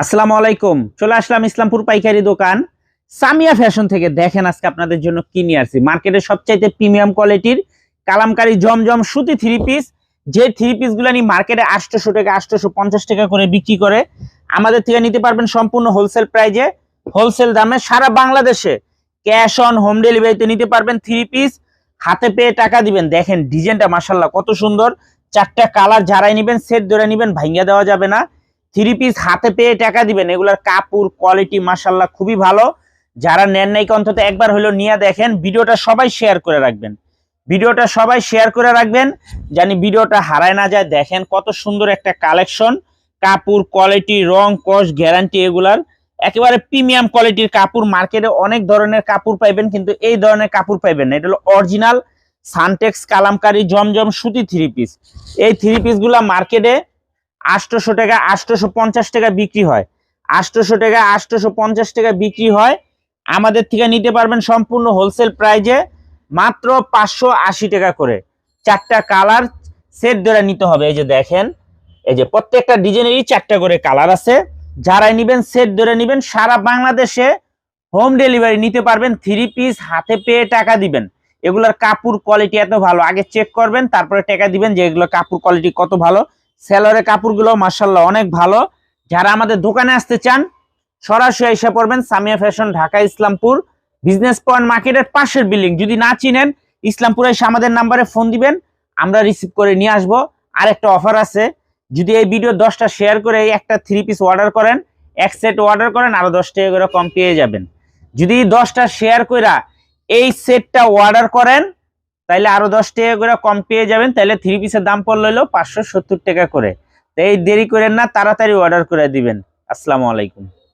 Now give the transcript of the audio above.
আসসালামু আলাইকুম। চলে আসলাম ইসলামপুর পাইকারি দোকান। সামিয়া ফ্যাশন থেকে দেখেন আজকে আপনাদের জন্য কি নিয়ে আসছি। মার্কেটের সবচাইতে প্রিমিয়াম কোয়ালিটির কালামকারী জমজম সুতি থ্রি পিস যে থ্রি পিসগুলো নিয়ে মার্কেটে আটশোশো টাকা আটশোশো পঞ্চাশ টাকা করে বিক্রি করে, আমাদের থেকে নিতে পারবেন সম্পূর্ণ হোলসেল প্রাইজে হোলসেল দামে সারা বাংলাদেশে ক্যাশ অন হোম ডেলিভারিতে নিতে পারবেন থ্রি পিস হাতে পেয়ে টাকা দিবেন। দেখেন ডিজাইনটা মাসাল্লাহ কত সুন্দর। চারটা কালার যারাই নিবেন সেট ধরে নিবেন ভাঙ্গা দেওয়া যাবে না। থ্রি পিস হাতে পেয়ে টাকা দিবেন। এগুলার কাপড় কোয়ালিটি মাসাল্লাহ খুবই ভালো। যারা নেন নাই অন্তত একবার হলো নিয়ে দেখেন। ভিডিওটা সবাই শেয়ার করে রাখবেন। ভিডিওটা সবাই শেয়ার করে রাখবেন। জানি ভিডিওটা হারায় না যায়। দেখেন কত সুন্দর একটা কালেকশন কাপড় কোয়ালিটি রং কস গ্যারান্টি এগুলার। একেবারে প্রিমিয়াম কোয়ালিটির কাপড়। মার্কেটে অনেক ধরনের কাপড় পাইবেন, কিন্তু এই ধরনের কাপড় পাইবেন না। এটা হলো অরিজিনাল সানটেক্স কালামকারী, জমজম সুতি থ্রি পিস এই থ্রি পিসগুলা মার্কেটে আটশোশো টাকা, আটশোশো পঞ্চাশ টাকা বিক্রি হয়। আটশোশো টাকা, আটশোশো পঞ্চাশ টাকা বিক্রি হয়। আমাদের থেকে নিতে পারবেন সম্পূর্ণ হোলসেল প্রাইজে মাত্র পাঁচশো আশি টাকা করে। চারটা কালার সেট ধরে নিতে হবে। এই যে দেখেন, এই যে প্রত্যেকটা ডিজাইনেরই চারটা করে কালার আছে। যারাই নিবেন সেট ধরে নিবেন, সারা বাংলাদেশে হোম ডেলিভারি নিতে পারবেন। থ্রি পিস হাতে পেয়ে টাকা দিবেন। এগুলোর কাপড় কোয়ালিটি এত ভালো। আগে চেক করবেন, তারপরে টাকা দিবেন যে এগুলো কাপড় কোয়ালিটি কত ভালো। সেলরের কাপড়গুলো মার্শাল্লাহ অনেক ভালো। যারা আমাদের দোকানে আসতে চান, সরাসরি এসে পড়বেন Samia fashion, Dhaka, Islampur, business point মার্কেটের পাশের বিল্ডিং। যদি না চিনেন, ইসলামপুরে এসে আমাদের নাম্বারে ফোন দিবেন, আমরা রিসিভ করে নিয়ে আসব। আর একটা অফার আছে, যদি এই ভিডিও দশটা শেয়ার করে এই একটা থ্রি পিস অর্ডার করেন, এক সেট অর্ডার করেন, আরও দশ টাকা করে কম পেয়ে যাবেন। যদি দশটা শেয়ার কইরা এই সেটটা অর্ডার করেন তাইলে আরও দশ টাকা করে কম পেয়ে যাবেন তাহলে থ্রি পিসের দাম পড়ল হলো পাঁচশো সত্তর টাকা করে। তাই দেরি করেন না, তাড়াতাড়ি অর্ডার করে দিবেন। আসসালামু আলাইকুম।